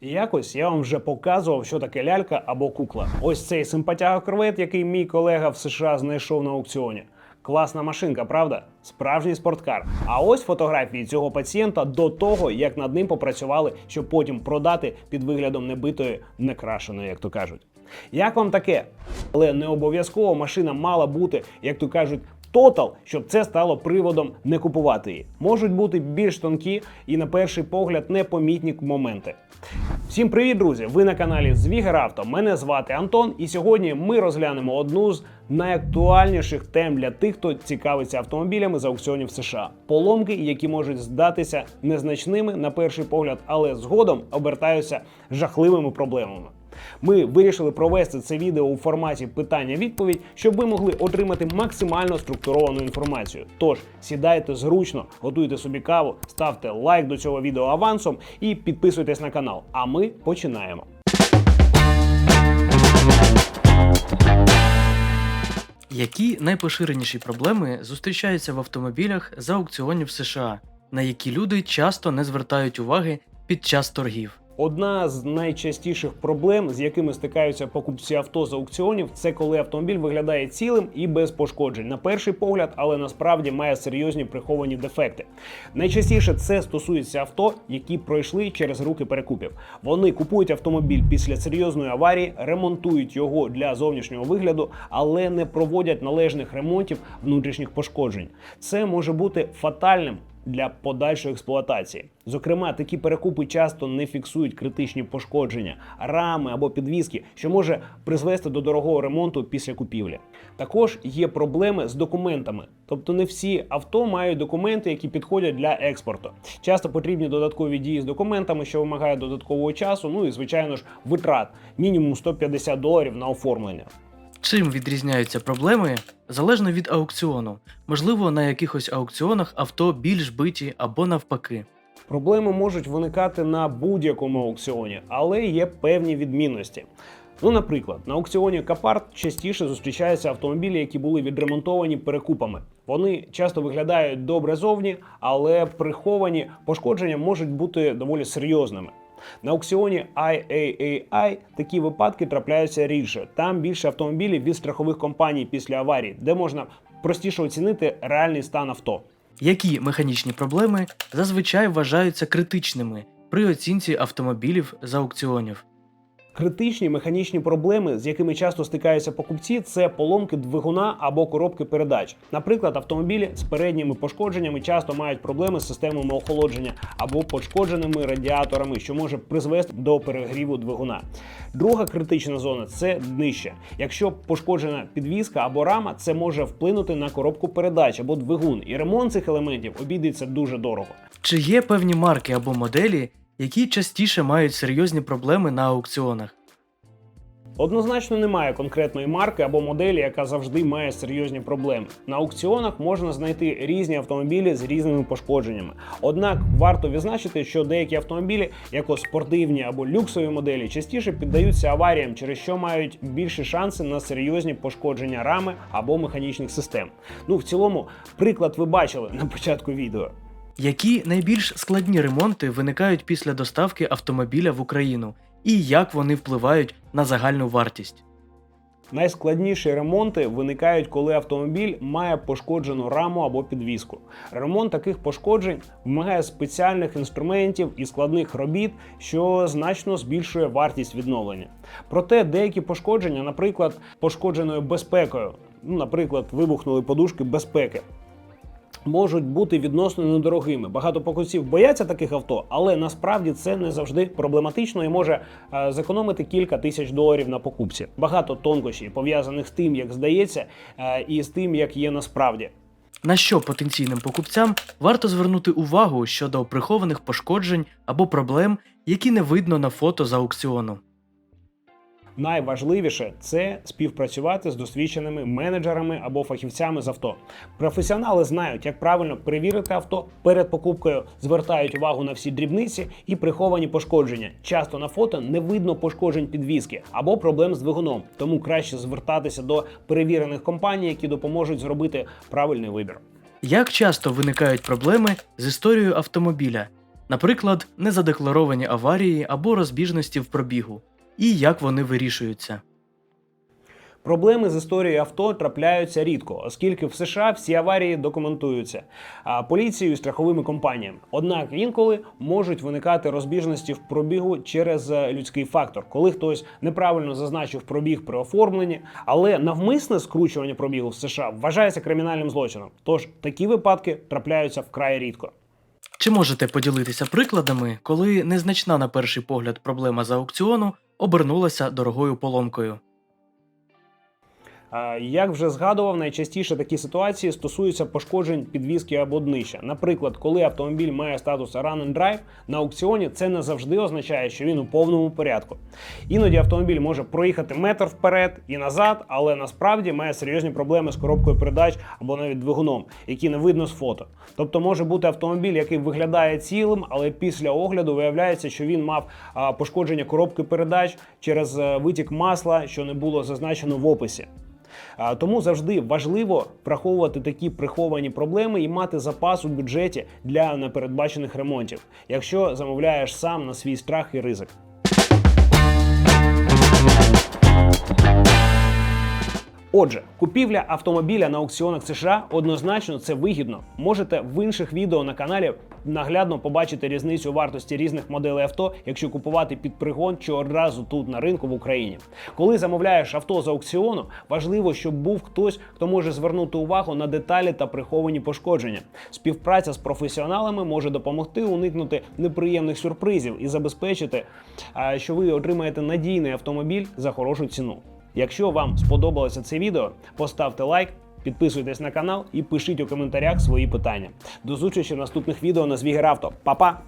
Якось я вам вже показував, що таке лялька або кукла. Ось цей симпатяга корвет, який мій колега в США знайшов на аукціоні. Класна машинка, правда? Справжній спорткар. А ось фотографії цього пацієнта до того, як над ним попрацювали, щоб потім продати під виглядом небитої, некрашеної, як то кажуть. Як вам таке? Але не обов'язково машина мала бути, як то кажуть, тотал, щоб це стало приводом не купувати її. Можуть бути більш тонкі і на перший погляд непомітні моменти. Всім привіт, друзі! Ви на каналі Звігер Авто. Мене звати Антон, і сьогодні ми розглянемо одну з найактуальніших тем для тих, хто цікавиться автомобілями з аукціонів США. Поломки, які можуть здатися незначними на перший погляд, але згодом обертаються жахливими проблемами. Ми вирішили провести це відео у форматі питання-відповідь, щоб ви могли отримати максимально структуровану інформацію. Тож сідайте зручно, готуйте собі каву, ставте лайк до цього відео авансом і підписуйтесь на канал. А ми починаємо. Які найпоширеніші проблеми зустрічаються в автомобілях з аукціонів США, на які люди часто не звертають уваги під час торгів? Одна з найчастіших проблем, з якими стикаються покупці авто з аукціонів, це коли автомобіль виглядає цілим і без пошкоджень на перший погляд, але насправді має серйозні приховані дефекти. Найчастіше це стосується авто, які пройшли через руки перекупів. Вони купують автомобіль після серйозної аварії, ремонтують його для зовнішнього вигляду, але не проводять належних ремонтів внутрішніх пошкоджень. Це може бути фатальним для подальшої експлуатації. Зокрема, такі перекупи часто не фіксують критичні пошкодження, рами або підвіски, що може призвести до дорогого ремонту після купівлі. Також є проблеми з документами, тобто не всі авто мають документи, які підходять для експорту. Часто потрібні додаткові дії з документами, що вимагає додаткового часу, ну і звичайно ж витрат мінімум 150 доларів на оформлення. Чим відрізняються проблеми залежно від аукціону? Можливо, на якихось аукціонах авто більш биті або навпаки. Проблеми можуть виникати на будь-якому аукціоні, але є певні відмінності. Ну, наприклад, на аукціоні Капарт частіше зустрічаються автомобілі, які були відремонтовані перекупами. Вони часто виглядають добре зовні, але приховані пошкодження можуть бути доволі серйозними. На аукціоні IAAI такі випадки трапляються рідше. Там більше автомобілів від страхових компаній після аварії, де можна простіше оцінити реальний стан авто. Які механічні проблеми зазвичай вважаються критичними при оцінці автомобілів з аукціонів? Критичні механічні проблеми, з якими часто стикаються покупці, це поломки двигуна або коробки передач. Наприклад, автомобілі з передніми пошкодженнями часто мають проблеми з системами охолодження або пошкодженими радіаторами, що може призвести до перегріву двигуна. Друга критична зона це днище. Якщо пошкоджена підвізка або рама, це може вплинути на коробку передач або двигун, і ремонт цих елементів обійдеться дуже дорого. Чи є певні марки або моделі, які частіше мають серйозні проблеми на аукціонах? Однозначно немає конкретної марки або моделі, яка завжди має серйозні проблеми. На аукціонах можна знайти різні автомобілі з різними пошкодженнями. Однак варто відзначити, що деякі автомобілі, як спортивні або люксові моделі, частіше піддаються аваріям, через що мають більші шанси на серйозні пошкодження рами або механічних систем. Ну в цілому, приклад ви бачили на початку відео. Які найбільш складні ремонти виникають після доставки автомобіля в Україну, і як вони впливають на загальну вартість? Найскладніші ремонти виникають, коли автомобіль має пошкоджену раму або підвіску. Ремонт таких пошкоджень вимагає спеціальних інструментів і складних робіт, що значно збільшує вартість відновлення. Проте деякі пошкодження, наприклад, пошкодженою безпекою, ну, наприклад, вибухнули подушки безпеки. Можуть бути відносно недорогими. Багато покупців бояться таких авто, але насправді це не завжди проблематично і може е, зекономити кілька тисяч доларів на покупці. Багато тонкощів пов'язаних з тим, як здається, е, і з тим, як є насправді. На що потенційним покупцям варто звернути увагу щодо прихованих пошкоджень або проблем, які не видно на фото з аукціону? Найважливіше це співпрацювати з досвідченими менеджерами або фахівцями з авто. Професіонали знають, як правильно перевірити авто перед покупкою, звертають увагу на всі дрібниці і приховані пошкодження. Часто на фото не видно пошкоджень підвіски або проблем з двигуном, тому краще звертатися до перевірених компаній, які допоможуть зробити правильний вибір. Як часто виникають проблеми з історією автомобіля? наприклад, незадекларовані аварії або розбіжності в пробігу, і як вони вирішуються. Проблеми з історією авто трапляються рідко, оскільки в США всі аварії документуються а, поліцією і страховими компаніями. Однак інколи можуть виникати розбіжності в пробігу через е, людський фактор, коли хтось неправильно зазначив пробіг при оформленні, але навмисне скручування пробігу в США вважається кримінальним злочином. Тож такі випадки трапляються вкрай рідко. Чи можете поділитися прикладами, коли незначна на перший погляд проблема з аукціону обернулася дорогою поломкою? А, Як вже згадував, найчастіше такі ситуації стосуються пошкоджень підвіски або днища. Наприклад, коли автомобіль має статус Run and Drive, на аукціоні це не завжди означає, що він у повному порядку. Іноді автомобіль може проїхати метр вперед і назад, але насправді має серйозні проблеми з коробкою передач або навіть двигуном, які не видно з фото. Тобто може бути автомобіль, який виглядає цілим, але після огляду виявляється, що він мав пошкодження коробки передач через е, витік масла, що не було зазначено в описі. Тому завжди важливо враховувати такі приховані проблеми і мати запас у бюджеті для непередбачених ремонтів, якщо замовляєш сам на свій страх і ризик. Отже, купівля автомобіля на аукціонах США однозначно це вигідно. Можете в інших відео на каналі наглядно побачити різницю вартості різних моделей авто, якщо купувати під пригон чи одразу тут на ринку в Україні. Коли замовляєш авто з аукціону, важливо, щоб був хтось, хто може звернути увагу на деталі та приховані пошкодження. Співпраця з професіоналами може допомогти уникнути неприємних сюрпризів і забезпечити, що ви отримаєте надійний автомобіль за хорошу ціну. Якщо вам сподобалося це відео, поставте лайк, підписуйтесь на канал і пишіть у коментарях свої питання. До зустрічі в наступних відео на Звігер Авто. Па-па!